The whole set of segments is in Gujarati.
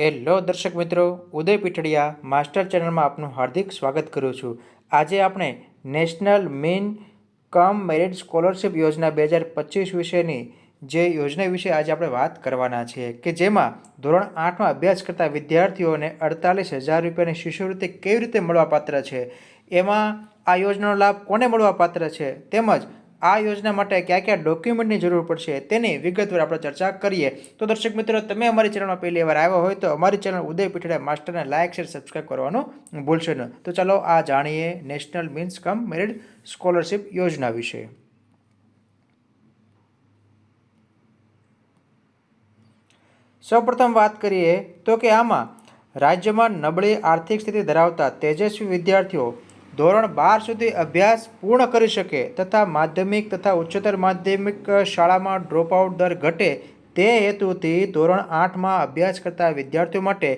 હેલો દર્શક મિત્રો, ઉદય પીઠડિયા માસ્ટર ચેનલમાં આપનું હાર્દિક સ્વાગત કરું છું. આજે આપણે national means cum merit scholarship યોજના બે હજાર પચીસ વિશેની જે યોજના વિશે આજે આપણે વાત કરવાના છીએ કે જેમાં ધોરણ આઠમાં અભ્યાસ કરતા વિદ્યાર્થીઓને અડતાલીસ હજાર રૂપિયાની શિષ્યવૃત્તિ કેવી રીતે મળવાપાત્ર છે? એમાં આ યોજનાનો લાભ કોને મળવાપાત્ર છે? તેમજ આ યોજના માટે કયા કયા ડોક્યુમેન્ટની જરૂર પડશે તેની વિગતવાર આપણે ચર્ચા કરીએ. તો દર્શક મિત્રો, તમે અમારી ચેનલમાં પહેલી વાર આવ્યા હોય તો અમારી ચેનલ ઉદય પીઠડા માસ્ટરને લાઇક, શેર સબસ્ક્રાઈબ કરવાનું ભૂલશો નહીં તો ચાલો આ જાણીએ national means cum merit scholarship યોજના વિશે. સૌપ્રથમ વાત કરીએ તો કે આમાં રાજ્યમાં નબળી આર્થિક સ્થિતિ ધરાવતા તેજસ્વી વિદ્યાર્થીઓ ધોરણ બાર સુધી અભ્યાસ પૂર્ણ કરી શકે તથા માધ્યમિક તથા ઉચ્ચતર માધ્યમિક શાળામાં ડ્રોપઆઉટ દર ઘટે તે હેતુથી ધોરણ આઠમાં અભ્યાસ કરતા વિદ્યાર્થીઓ માટે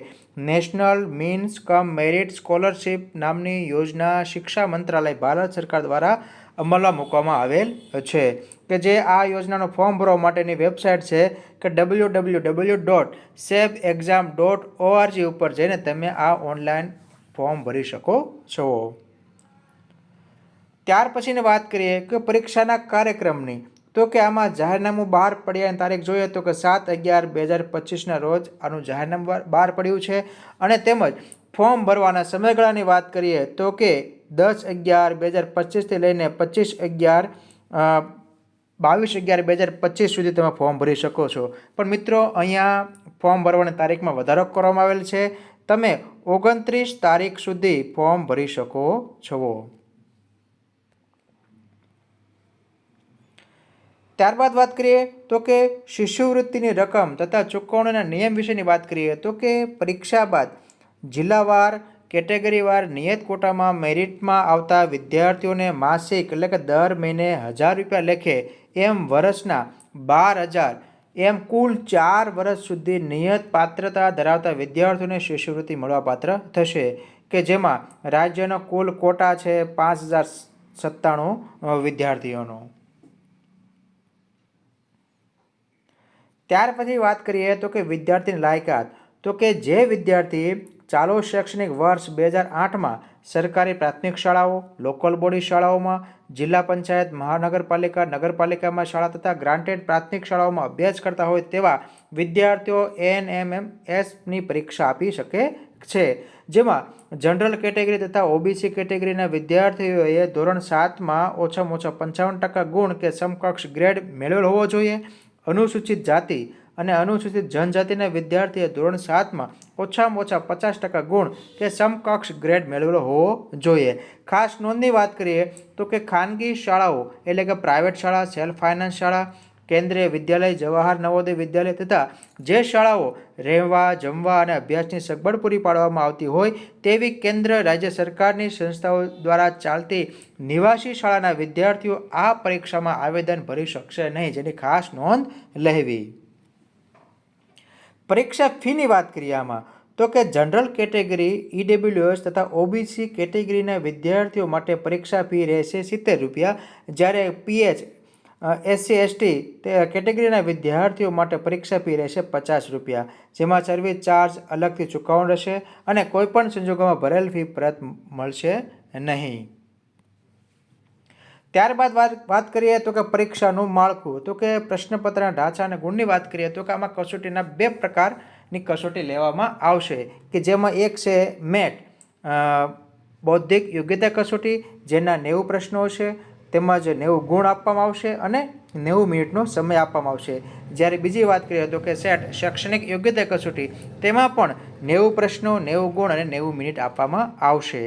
national means cum merit scholarship નામની યોજના શિક્ષા મંત્રાલય ભારત સરકાર દ્વારા અમલમાં મૂકવામાં આવેલ છે કે જે આ યોજનાનું ફોર્મ ભરવા માટેની વેબસાઇટ છે કે W W W dot SEB exam dot ORG ઉપર જઈને તમે આ ઓનલાઈન ફોર્મ ભરી શકો છો. ત્યાર પછીની વાત કરીએ કે પરીક્ષાના કાર્યક્રમની. તો કે આમાં જાહેરનામું બહાર પડ્યાની તારીખ જોઈએ તો કે સાત અગિયાર બે હજાર પચીસના રોજ આનું જાહેરનામું બહાર પડ્યું છે. અને તેમજ ફોર્મ ભરવાના સમયગાળાની વાત કરીએ તો કે દસ અગિયાર બે હજાર પચીસથી લઈને પચીસ અગિયાર બાવીસ અગિયાર બે હજાર પચીસ સુધી તમે ફોર્મ ભરી શકો છો. પણ મિત્રો, અહીંયા ફોર્મ ભરવાની તારીખમાં વધારો કરવામાં આવેલ છે. તમે ઓગણત્રીસ તારીખ સુધી ફોર્મ ભરી શકો છો. ત્યારબાદ વાત કરીએ તો કે શિષ્યવૃત્તિની રકમ તથા ચૂકવણીના નિયમ વિશેની વાત કરીએ તો કે પરીક્ષા બાદ જિલ્લાવાર કેટેગરીવાર નિયત કોટામાં મેરિટમાં આવતા વિદ્યાર્થીઓને માસિક એટલે કે દર મહિને હજાર રૂપિયા લેખે એમ વર્ષના બાર હજાર, એમ કુલ ચાર વર્ષ સુધી નિયત પાત્રતા ધરાવતા વિદ્યાર્થીઓને શિષ્યવૃત્તિ મળવાપાત્ર થશે કે જેમાં રાજ્યનો કુલ કોટા છે પાંચ હજાર સત્તાણું વિદ્યાર્થીઓનો. ત્યાર પછી વાત કરીએ તો કે વિદ્યાર્થીની લાયકાત. તો કે જે વિદ્યાર્થી ચાલુ શૈક્ષણિક વર્ષ બે હજાર આઠમાં સરકારી પ્રાથમિક શાળાઓ લોકલ બોડી શાળાઓમાં, જિલ્લા પંચાયત, મહાનગરપાલિકા, નગરપાલિકામાં શાળા તથા ગ્રાન્ટેડ પ્રાથમિક શાળાઓમાં અભ્યાસ કરતા હોય તેવા વિદ્યાર્થીઓ એન એમ એમ એસની પરીક્ષા આપી શકે છે. જેમાં જનરલ કેટેગરી તથા ઓબીસી કેટેગરીના વિદ્યાર્થીઓએ ધોરણ સાતમાં ઓછામાં ઓછા પંચાવન ટકા ગુણ કે સમકક્ષ ગ્રેડ મેળવેલ હોવો જોઈએ. અનુસૂચિત જાતિ અને અનુસૂચિત જનજાતિના વિદ્યાર્થીએ ધોરણ સાતમાં ઓછામાં ઓછા પચાસ ટકા ગુણ કે સમકક્ષ ગ્રેડ મેળવેલો હોવો જોઈએ. ખાસ નોંધની વાત કરીએ તો કે ખાનગી શાળાઓ એટલે કે પ્રાઇવેટ શાળા, સેલ્ફ ફાઇનાન્સ શાળા કેન્દ્રીય વિદ્યાલય, જવાહર નવોદય વિદ્યાલય તથા જે શાળાઓ રહેવા, જમવા અને અભ્યાસની સગવડ પૂરી પાડવામાં આવતી હોય તેવી કેન્દ્ર રાજ્ય સરકારની સંસ્થાઓ દ્વારા ચાલતી નિવાસી શાળાના વિદ્યાર્થીઓ આ પરીક્ષામાં આવેદન ભરી શકશે નહીં, જેની ખાસ નોંધ લેવી. પરીક્ષા ફીની વાત કરીએ આમાં, તો કે જનરલ કેટેગરી ઈડબ્લ્યુએસ તથા ઓબીસી કેટેગરીના વિદ્યાર્થીઓ માટે પરીક્ષા ફી રહેશે સિત્તેર રૂપિયા, જ્યારે પીએચ એસસી, એસટી તે કેટેગરીના વિદ્યાર્થીઓ માટે પરીક્ષા ફી રહેશે પચાસ રૂપિયા, જેમાં સર્વિસ ચાર્જ અલગથી ચૂકવણ રહેશે અને કોઈપણ સંજોગોમાં ભરેલ ફી પરત મળશે નહીં. ત્યારબાદ વાત વાત કરીએ તો કે પરીક્ષાનું માળખું. તો કે પ્રશ્નપત્રના ઢાંચા અને ગુણની વાત કરીએ તો કે આમાં કસોટીના બે પ્રકારની કસોટી લેવામાં આવશે, કે જેમાં એક છે મેટ બૌદ્ધિક યોગ્યતા કસોટી, જેના નેવું પ્રશ્નો છે તેમજ નેવું ગુણ આપવામાં આવશે અને નેવું મિનિટનો સમય આપવામાં આવશે. જ્યારે બીજી વાત કરીએ તો કે સેટ શૈક્ષણિક યોગ્યતા કસોટી, તેમાં પણ નેવું પ્રશ્નો, નેવું ગુણ અને નેવું મિનિટ આપવામાં આવશે.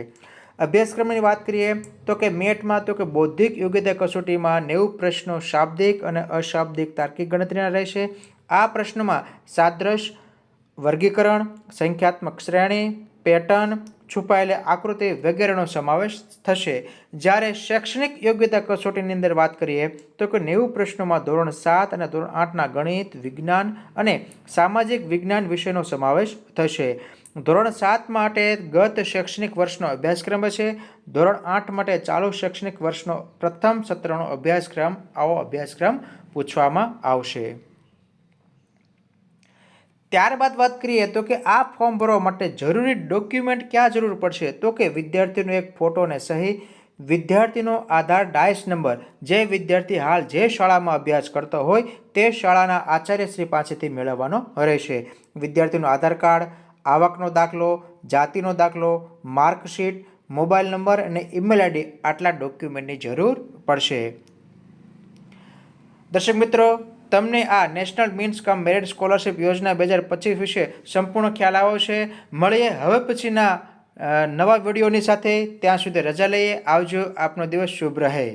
અભ્યાસક્રમની વાત કરીએ તો કે મેટમાં તો કે બૌદ્ધિક યોગ્યતા કસોટીમાં નેવું પ્રશ્નો શાબ્દિક અને અશાબ્દિક તાર્કિક ગણતરીના રહેશે. આ પ્રશ્નમાં સાદ્રશ, વર્ગીકરણ, સંખ્યાત્મક શ્રેણી પેટર્ન છુપાયેલી આકૃતિ વગેરેનો સમાવેશ થશે. જ્યારે શૈક્ષણિક યોગ્યતા કસોટીની અંદર વાત કરીએ, તો કે નેવું પ્રશ્નોમાં ધોરણ સાત અને ધોરણ આઠના ગણિત, વિજ્ઞાન અને સામાજિક વિજ્ઞાન વિષયનો સમાવેશ થશે. ધોરણ સાત માટે ગત શૈક્ષણિક વર્ષનો અભ્યાસક્રમ છે. ધોરણ આઠ માટે ચાલુ શૈક્ષણિક વર્ષનો પ્રથમ સત્રનો અભ્યાસક્રમ, આવો અભ્યાસક્રમ પૂછવામાં આવશે. ત્યારબાદ વાત કરીએ તો કે આ ફોર્મ ભરવા માટે જરૂરી ડોક્યુમેન્ટ ક્યાં જરૂર પડશે? તો કે વિદ્યાર્થીનો એક ફોટો અને સહી, વિદ્યાર્થીનો આધાર ડાયસ નંબર. જે વિદ્યાર્થી હાલ જે શાળામાં અભ્યાસ કરતો હોય તે શાળાના આચાર્યશ્રી પાસેથી મેળવવાનો રહેશે. વિદ્યાર્થીનો આધાર કાર્ડ, આવકનો દાખલો, જાતિનો દાખલો, માર્કશીટ, મોબાઈલ નંબર અને ઈમેલ આઈડી આટલા ડોક્યુમેન્ટની જરૂર પડશે. દર્શક મિત્રો તમને આ national means cum merit scholarship યોજના બે હજાર પચીસ વિશે સંપૂર્ણ ખ્યાલ આવ્યો છે મળીએ. હવે પછીના નવા વિડીયોની સાથે ત્યાં સુધી રજા લઈએ. આવજો. આપનો દિવસ શુભ રહે.